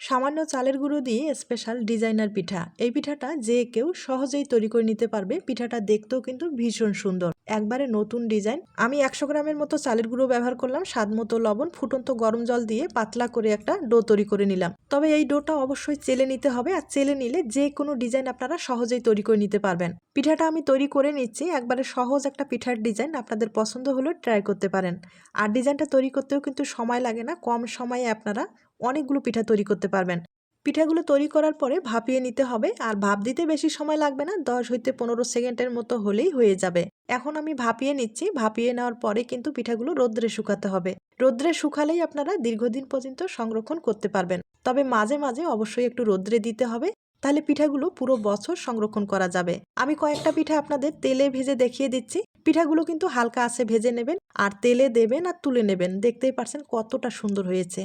সামান্য চালের গুঁড়ো দিয়ে স্পেশাল ডিজাইনার পিঠা। এই পিঠাটা যে কেউ সহজেই তৈরি করে নিতে পারবে। পিঠাটা দেখতেও কিন্তু ভীষণ সুন্দর। একবারে নতুন ডিজাইন আমি একশো গ্রামের মতো চালের গুঁড়ো ব্যবহার করলাম, স্বাদ মতো লবণ, ফুটন্ত গরম জল দিয়ে পাতলা করে একটা ডো তৈরি করে নিলাম। তবে এই ডোটা অবশ্যই চেলে নিতে হবে আর চেলে নিলে যে কোনো ডিজাইন আপনারা সহজেই তৈরি করে নিতে পারবেন। পিঠাটা আমি তৈরি করে নিচ্ছি। একবারে সহজ একটা পিঠার ডিজাইন আপনাদের পছন্দ হলেও ট্রাই করতে পারেন। আর ডিজাইনটা তৈরি করতেও কিন্তু সময় লাগে না। কম সময়ে আপনারা অনেকগুলো পিঠা তৈরি করতে পারবেন। পিঠাগুলো তৈরি করার পরে ভাপিয়ে নিতে হবে। আর ভাপ দিতে বেশি সময় লাগবে না, দশ হইতে পনেরো সেকেন্ডের মতো হলেই হয়ে যাবে। এখন আমি ভাপিয়ে নিচ্ছি। ভাপিয়ে নেওয়ার পরে কিন্তু পিঠাগুলো রোদ্রে শুকাতে হবে। রোদ্রে শুকালেই আপনারা দীর্ঘদিন পর্যন্ত সংরক্ষণ করতে পারবেন। তবে মাঝে মাঝে অবশ্যই একটু রোদ্রে দিতে হবে। তাহলে পিঠাগুলো পুরো বছর সংরক্ষণ করা যাবে। আমি কয়েকটা পিঠা আপনাদের তেলে ভেজে দেখিয়ে দিচ্ছি। পিঠাগুলো কিন্তু হালকা আছে ভেজে নেবেন। আর তেলে দেবেন আর তুলে নেবেন। দেখতেই পারছেন কতটা সুন্দর হয়েছে।